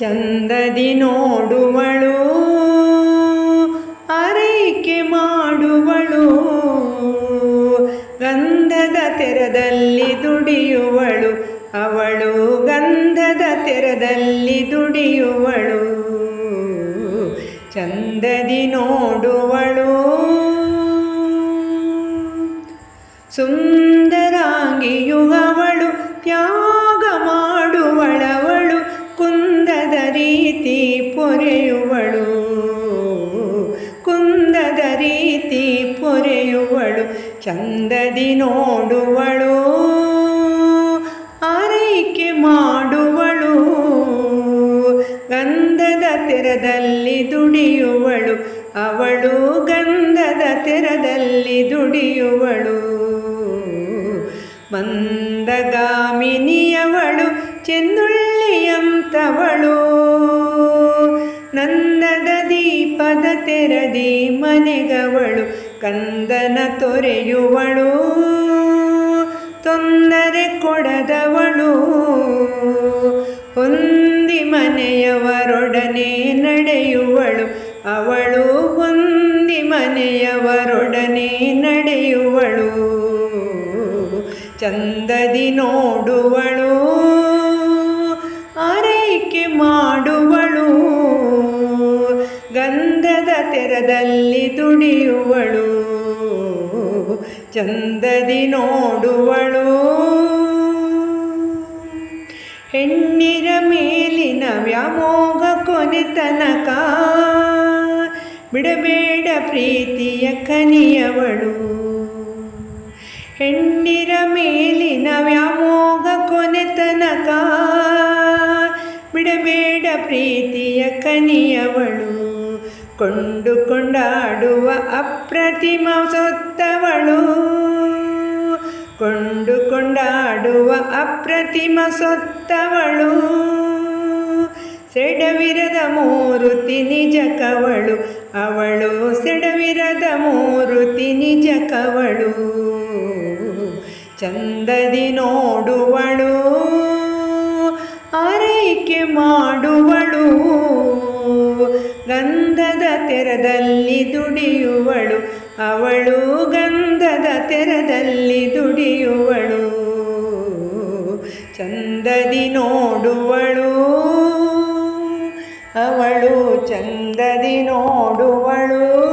ಚಂದದಿ ನೋಡುವಳು ಆರೈಕೆ ಮಾಡುವಳು, ಗಂಧದ ತೆರದಲ್ಲಿ ದುಡಿಯುವಳು, ಅವಳು ಗಂಧದ ತೆರದಲ್ಲಿ ದುಡಿಯುವಳು. ಚಂದದಿ ನೋಡುವಳು, ಸುಂದರಾಂಗಿಯು ಅವಳು ಪೊರೆಯುವಳು. ಕುಂದದ ರೀತಿ ಪೊರೆಯುವಳು, ಚಂದದಿ ನೋಡುವಳು. ಆರೈಕೆ ಮಾಡುವಳು, ಗಂಧದ ತೆರದಲ್ಲಿ ದುಡಿಯುವಳು. ಅವಳು ಗಂಧದ ತೆರದಲ್ಲಿ ದುಡಿಯುವಳು. ಮಂದಗಾಮಿನಿಯವಳು, ಚೆನ್ನುಳ್ಳಿಯಂತವಳು. ತೆರದಿ ಮನೆಗವಳು, ಕಂದನ ತೊರೆಯುವಳು. ತೊಂದರೆ ಕೊಡದವಳು. ಹೊಂದಿ ಮನೆಯವರೊಡನೆ ನಡೆಯುವಳು. ಅವಳು ಹೊಂದಿ ಮನೆಯವರೊಡನೆ ನಡೆಯುವಳು. ಚಂದದಿ ನೋಡುವಳು. ಗಂಧದ ತುಡಿಯುವಳು ಚಂದದಿ ನೋಡುವಳು. ಹೆಣ್ಣಿರ ಮೇಲಿನ ವ್ಯಾಮೋಗ ಕೊನೆ ತನಕ ಬಿಡಬೇಡ ಪ್ರೀತಿಯ ಕನಿಯವಳು. ಹೆಣ್ಣಿರ ಮೇಲಿನ ವ್ಯಾಮೋಗ ಕೊನೆ ತನಕ ಬಿಡಬೇಡ ಪ್ರೀತಿಯ ಕನಿಯವಳು. ಕೊಂಡುಕೊಂಡಾಡುವ ಅಪ್ರತಿಮ ಸೊತ್ತವಳು. ಕೊಂಡುಕೊಂಡಾಡುವ ಅಪ್ರತಿಮ ಸೊತ್ತವಳು. ಸೆಡವಿರದ ಮೂರುತಿ ನಿಜ ಕವಳು, ಅವಳು ಸೆಡವಿರದ ಮೂರುತಿ ನಿಜ ಕವಳು. ಚಂದದಿ ನೋಡುವಳು, ಆರೈಕೆ ಮಾಡುವಳು. ಗಂಧದ ತೆರದಲ್ಲಿ ದುಡಿಯುವಳು. ಅವಳು ಗಂಧದ ತೆರದಲ್ಲಿ ದುಡಿಯುವಳು. ಚಂದದಿ ನೋಡುವಳು. ಅವಳು ಚಂದದಿ ನೋಡುವಳು.